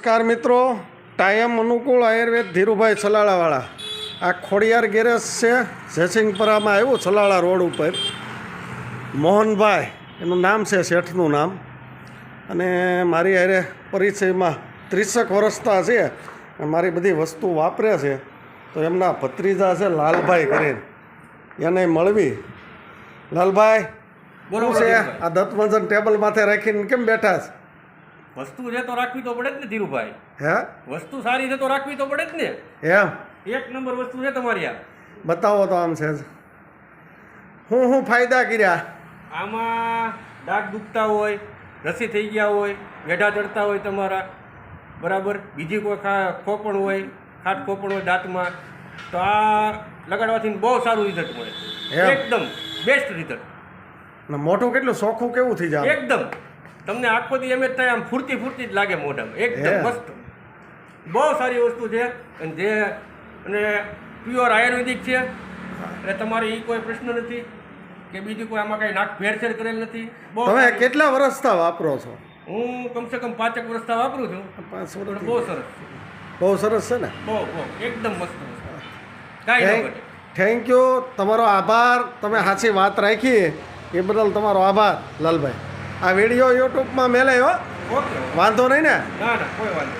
નમસ્કાર મિત્રો. ટાયમ અનુકૂળ આયુર્વેદ ધીરુભાઈ સલાળાવાળા. આ ખોડિયાર ગેરેજ છે જયસિંહપરામાં આવ્યું સલાળા રોડ ઉપર. મોહનભાઈ એનું નામ છે શેઠનું નામ. અને મારી હારે પરિચયમાં ત્રીસેક વર્ષતા છે અને મારી બધી વસ્તુ વાપરે છે. તો એમના ભત્રીજા છે લાલભાઈ કરીને. એને મળવી. લાલભાઈ બરોબર, છે? આ દત્તમંજન ટેબલ માથે રાખીને કેમ બેઠા છે? વસ્તુ છે તો રાખવી તો પડે જ ને ધીરુભાઈ. હે? વસ્તુ સારી છે તો રાખવી તો પડે જ ને. એમ? એક નંબર વસ્તુ છે તમારી આ. બતાવો તો આમ છે હું હું ફાયદા કર્યા? આમાં દાંત દુખતા હોય રસી થઈ ગયા હોય વેઢા ચડતા હોય તમારા. બરાબર? બીજી કોઈ ખા ખોપણ હોય ખાટ ખોપણ હોય દાંતમાં તો આ લગાડવાથી બહુ સારું રિઝલ્ટ મળે. એકદમ બેસ્ટ રિઝલ્ટ મોટું કેટલું ચોખ્ખું કેવું થઈ જાય? એકદમ. તમને આખો દી એમ જ થાય આમ ફૂરતી ફૂર્તી જ લાગે મોઢામાં. એકદમ મસ્ત. બહુ સારી વસ્તુ છે. અને જે અને પ્યોર આયુર્વેદિક છે. એટલે તમારે એ કોઈ પ્રશ્ન નથી કે બીજું કોઈ આમાં કાંઈ નાક ફેરફેર કરેલ નથી. બહુ તમે. કેટલા વર્ષતા વાપરો છો? હું કમસે કમ પાંચેક વર્ષતા વાપરું છું. પાંચ વર્ષ બહુ સરસ બહુ સરસ છે ને? બહુ બહુ. એકદમ મસ્ત કાંઈ ન થેન્ક યુ. તમારો આભાર. તમે સાચી વાત રાખી. એ બદલ તમારો આભાર લાલભાઈ. આ વીડિયો યુટ્યુબમાં મેલાયો વાંધો નહીં ને? ના ના કોઈ વાંધો.